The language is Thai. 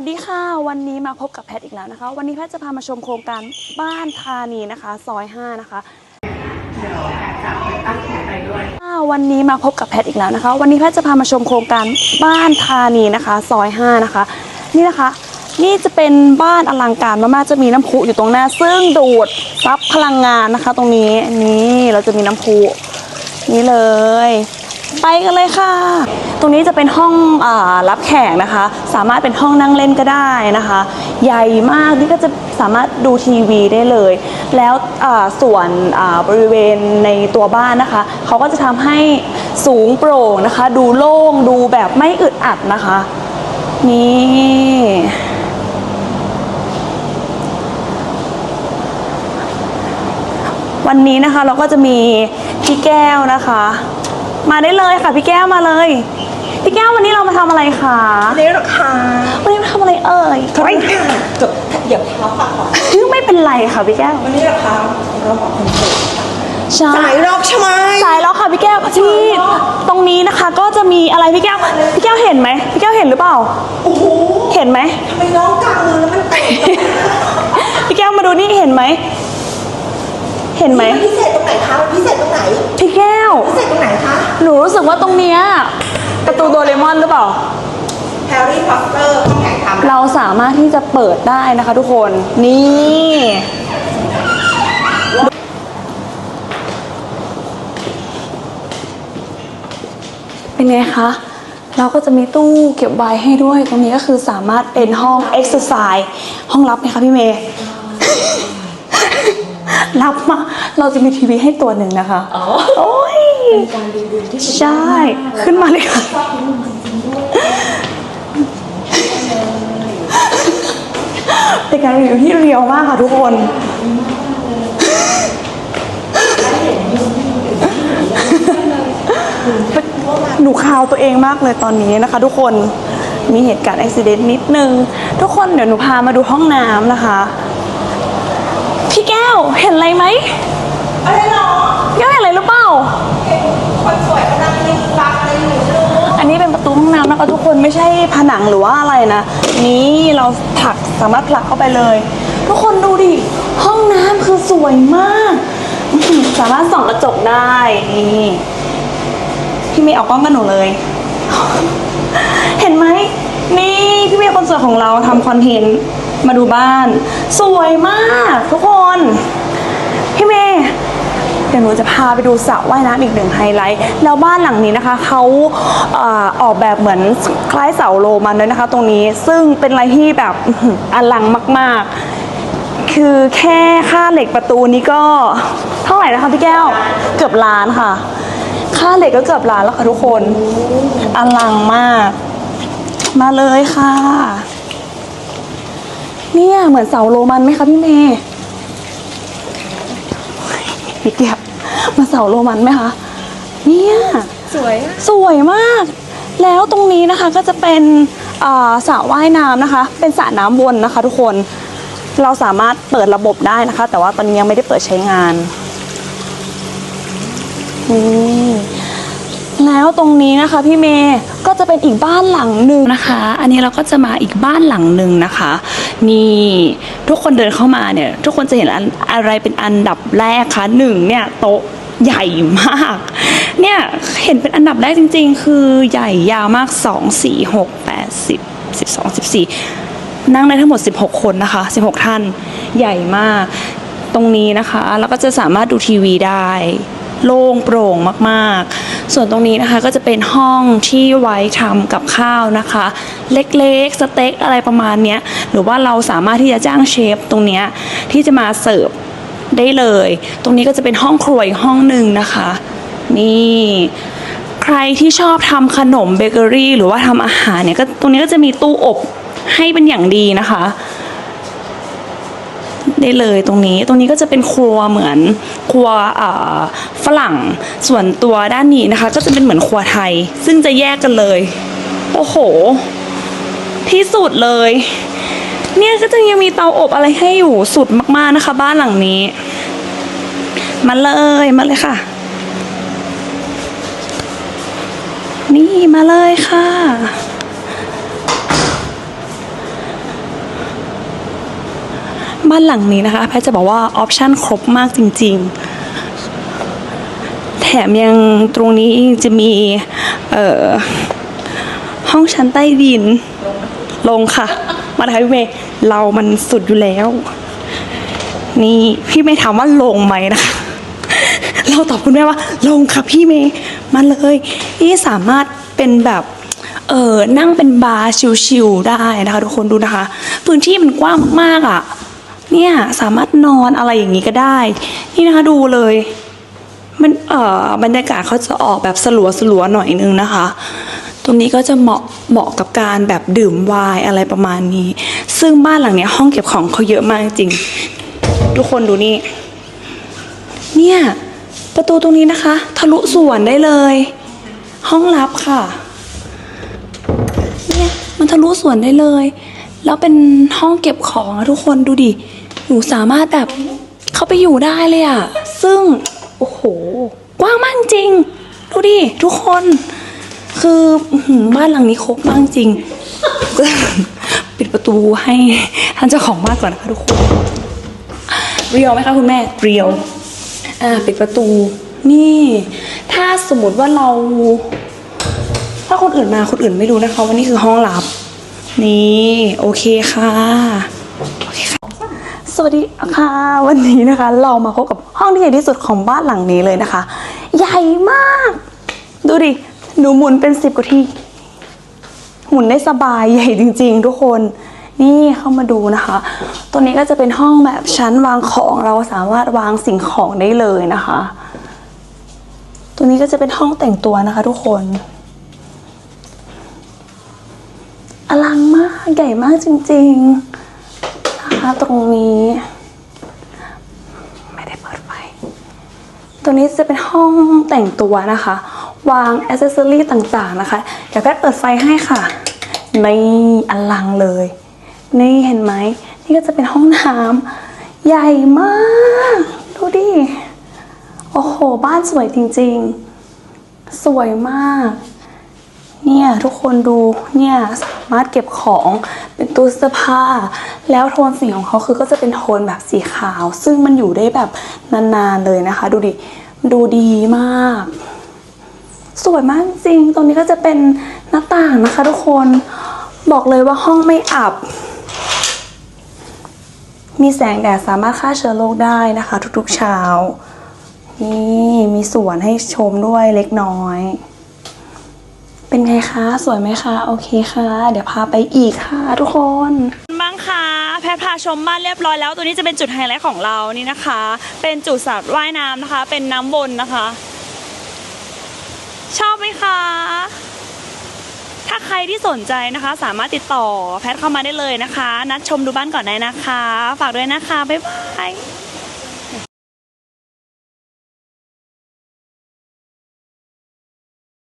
สวัสดีค่ะ วันนี้มาพบกับแพทย์อีกแล้วนะคะ วันนี้แพทย์จะพามาชมโครงการบ้านธานีนะคะ ซอย 5 นะคะค่ะวันนี้มาพบกับแพทย์อีกแล้วนะคะ วันนี้แพทย์จะพามาชมโครงการบ้านธานีนะคะ ซอย 5 นะคะ นี่นะคะ นี่จะเป็นบ้านอลังการมากๆจะมีน้ำพุอยู่ตรงหน้า ซึ่งดูดซับพลังงานนะคะ ตรงนี้นี่เราจะมีน้ำพุนี่เลย ไปกันเลยค่ะ ตรงนี้จะเป็นห้องอรับแขกนะคะ สามารถเป็นห้องนั่งเล่นก็ได้นะคะ ใหญ่มากนี่ก็จะสามารถดูทีวีได้เลย แล้วส่วนบริเวณในตัวบ้านนะคะ เขาก็จะทำให้สูงโปร่งนะคะ ดูโล่งดูแบบไม่อึดอัดนะคะ นี่วันนี้นะคะเราก็จะมีพี่แก้วนะคะ มาได้เลยค่ะพี่แก้วมาเลย พี่แก้ววันนี้เรามาทำอะไรคะนี่หรอคะวันนี้มาทำอะไรเอ่ยไม่ค่ะจบเดี๋ยวเขาฝากก่อนไม่เป็นไรค่ะพี่แก้ววันนี้หรอคะเราบอกคนเปิดใช่สายรอบใช่ไหมสายแล้วค่ะพี่แก้วที่ตรงนี้นะคะก็จะมีอะไรพี่แก้วพี่แก้วเห็นไหมพี่แก้วเห็นหรือเปล่าโอ้โหเห็นไหมทำไมน้องกลางมือแล้วมันเตะพี่แก้วมาดูนี่เห็นไหม เห็นไหมมันพิเศษตรงไหนคะมันพิเศษตรงไหน พี่แก้ว พิเศษตรงไหนคะ หนูรู้สึกว่าตรงเนี้ยประตูโดเรมอนหรือเปล่า แฮร์รี่พอตเตอร์ต้องไหนทำเราสามารถที่จะเปิดได้นะคะทุกคน นี่ เป็นไงคะ เราก็จะมีตู้เก็บไว้ให้ด้วย ตรงนี้ก็คือสามารถเป็นห้องเอ็กซ์ไซส์ห้องรับไหมคะพี่เมย์ รับมาเราจะมีทีวีให้ตัวหนึ่งนะคะอ๋อโอ้ยใช่ ขึ้นมาเลยค่ะเป็นการรีวิวที่เรียวมากค่ะทุกคนหนูคาวตัวเองมากเลยตอนนี้นะคะ ทุกคนมีเหตุการณ์อุบิเหตุนิดนึง ทุกคนเดี๋ยวหนูพามาดูห้องน้ำนะคะ พี่แก้วเห็นอะไรไหมอะไรหรอพี่แก้วเห็นอะไรหรือเปล่าคนสวยกำลังลิฟต์บักอะไรอยู่ไม่รู้อันนี้เป็นประตูห้องน้ำนะคะทุกคนไม่ใช่ผนังหรือว่าอะไรนะ นี่เราผลักสามารถผลักเข้าไปเลย ทุกคนดูดิห้องน้ำคือสวยมากอื้อหือสามารถส่องกระจกได้นี่พี่เมย์ออกกล้องกับหนูเลย เห็นไหมนี่พี่เมย์คนสวยของเราทำคอนเทนต์ มาดูบ้าน สวยมากทุกคน พี่เมย์เดี๋ยวหนูจะพาไปดูสระว่ายน้ำอีกหนึ่งไฮไลท์ แล้วบ้านหลังนี้นะคะเขาเออออกแบบเหมือนคล้ายเสาโรมันเลยนะคะ ตรงนี้ซึ่งเป็นอะไรที่แบบอื้อหืออลังมาก ๆ คือแค่ค่าเหล็กประตูนี้ก็เท่าไหร่นะคะพี่แก้วเกือบล้านค่ะ ค่าเหล็กก็เกือบล้านแล้วค่ะทุกคนอลังมาก มาเลยค่ะ เนี่ยเหมือนเสาโรมันไหมคะพี่เมย์พี่แก้วมาเสาโรมันไหมคะ เนี่ยสวยอะสวยมาก แล้วตรงนี้นะคะก็จะเป็นอ่าสระว่ายน้ำนะคะ เป็นสระน้ำวนนะคะ ทุกคน เราสามารถเปิดระบบได้นะคะ แต่ว่าตอนนี้ยังไม่ได้เปิดใช้งานนี่ แล้วตรงนี้นะคะพี่เมย์ก็จะเป็นอีกบ้านหลังหนึ่งนะคะ อันนี้เราก็จะมาอีกบ้านหลังหนึ่งนะคะนี่ทุกคนเดินเข้ามาเนี่ย ทุกคนจะเห็นอันอะไรเป็นอันดับแรกคะหนึ่งเนี่ยโต๊ะใหญ่มาก เนี่ยเห็นเป็นอันดับแรกจริง ๆ คือใหญ่ยาวมาก 2 4 6 8 10 12 14 นั่งได้ทั้งหมด 16 คนนะคะ 16 ท่านใหญ่มากตรงนี้นะคะ แล้วก็จะสามารถดูทีวีได้ โล่งโปร่งมากๆ ส่วนตรงนี้นะคะก็จะเป็นห้องที่ไว้ทำกับข้าวนะคะ เล็กๆ สเต็กอะไรประมาณเนี้ยหรือว่าเราสามารถที่จะจ้างเชฟตรงเนี้ยที่จะมาเสิร์ฟได้เลย ตรงนี้ก็จะเป็นห้องครัวอีกห้องหนึ่งนะคะ นี่ใครที่ชอบทำขนมเบเกอรี่หรือว่าทำอาหารเนี่ยก็ตรงนี้ก็จะมีตู้อบให้เป็นอย่างดีนะคะ ได้เลยตรงนี้ ตรงนี้ก็จะเป็นครัวเหมือนครัวฝรั่ง ส่วนตัวด้านนี้นะคะ ก็จะเป็นเหมือนครัวไทย ซึ่งจะแยกกันเลย โอ้โห ที่สุดเลย เนี่ยก็จะยังมีเตาอบอะไรให้อยู่สุดมากๆนะคะ บ้านหลังนี้ มาเลยมาเลยค่ะ นี่มาเลยค่ะ บ้านหลังนี้นะคะแพทย์จะบอกว่าออปชันครบมากจริง ๆ แถมยังตรงนี้จะมีเออห้องชั้นใต้ดิน ลงค่ะ มาเลยพี่เมย์เรามันสุดอยู่แล้ว นี่พี่เมย์ถามว่าลงไหมนะคะเราตอบคุณแม่ว่าลงค่ะพี่เมย์มาเลยนี่สามารถเป็นแบบเออนั่งเป็นบาร์ชิลๆได้นะคะทุกคนดูนะคะ พื้นที่มันกว้างมากๆอะ เนี่ยสามารถนอนอะไรอย่างนี้ก็ได้ นี่นะคะดูเลย มันเอ่อบรรยากาศเขาจะออกแบบสลัวสลัวหน่อยนึงนะคะ ตรงนี้ก็จะเหมาะเหมาะกับการแบบดื่มไวน์อะไรประมาณนี้ ซึ่งบ้านหลังเนี้ยห้องเก็บของเขาเยอะมากจริง ทุกคนดูนี่ เนี่ยประตูตรงนี้นะคะ ทะลุสวนได้เลย ห้องลับค่ะ เนี่ยมันทะลุสวนได้เลย แล้วเป็นห้องเก็บของทุกคนดูดิ หนูสามารถแบบเข้าไปอยู่ได้เลยอะซึ่ง โอ้โห กว้างมากจริง ดูดิ ทุกคน คืออื้อหือบ้านหลังนี้ครบมากจริง ปิดประตูให้ท่านเจ้าของบ้านก่อนนะคะทุกคน เรียวไหมคะคุณแม่ เรียว อ่าปิดประตู นี่ ถ้าสมมติว่าเรา ถ้าคนอื่นมาคนอื่นไม่รู้นะคะว่านี่คือห้องลับ นี่ โอเคค่ะโอเคค่ะ สวัสดีค่ะ วันนี้นะคะ เรามาพบกับห้องที่ใหญ่ที่สุดของบ้านหลังนี้เลยนะคะ ใหญ่มาก ดูดิ หนูหมุนเป็นสิบกว่าที่ หมุนได้สบายใหญ่จริง ๆ ทุกคน นี่เข้ามาดูนะคะ ตัวนี้ก็จะเป็นห้องแบบชั้นวางของเราสามารถวางสิ่งของได้เลยนะคะ ตัวนี้ก็จะเป็นห้องแต่งตัวนะคะ ทุกคนอลังมากใหญ่มากจริง ๆ ตรงนี้ ไม่ได้เปิดไฟตัวนี้จะเป็นห้องแต่งตัวนะคะ วางอ c เซอรี่ต่างๆนะคะ เดี๋ยวแพทเปิดไฟให้ค่ะนี่อลังเลย นี่เห็นไหม นี่ก็จะเป็นห้องน้ำใหญ่มาก ดูดิ โอ้โห บ้านสวยจริงๆ สวยมาก เนี่ยทุกคนดูเนี่ยสามารถเก็บของเป็นตู้เสื้อผ้า แล้วโทนสีของเขาคือก็จะเป็นโทนแบบสีขาว ซึ่งมันอยู่ได้แบบนานๆเลยนะคะ ดูดิดูดีมาก สวยมากจริงตรงนี้ก็จะเป็นหน้าต่างนะคะ ทุกคนบอกเลยว่าห้องไม่อับ มีแสงแดดสามารถฆ่าเชื้อโรคได้นะคะ ทุกๆเช้านี่มีสวนให้ชมด้วยเล็กน้อย เป็นไงคะ สวยไหมคะ โอเคค่ะ เดี๋ยวพาไปอีกค่ะทุกคนบ้างคะแพทพาชมบ้านเรียบร้อยแล้วตัวนี้จะเป็นจุดไฮไลท์ของเรานี่นะคะ เป็นจุดสระว่ายน้ำนะคะ เป็นน้ำวนนะคะ ชอบไหมคะถ้าใครที่สนใจนะคะ สามารถติดต่อแพทเข้ามาได้เลยนะคะ นัดชมดูบ้านก่อนได้นะคะ ฝากด้วยนะคะ บ๊ายบาย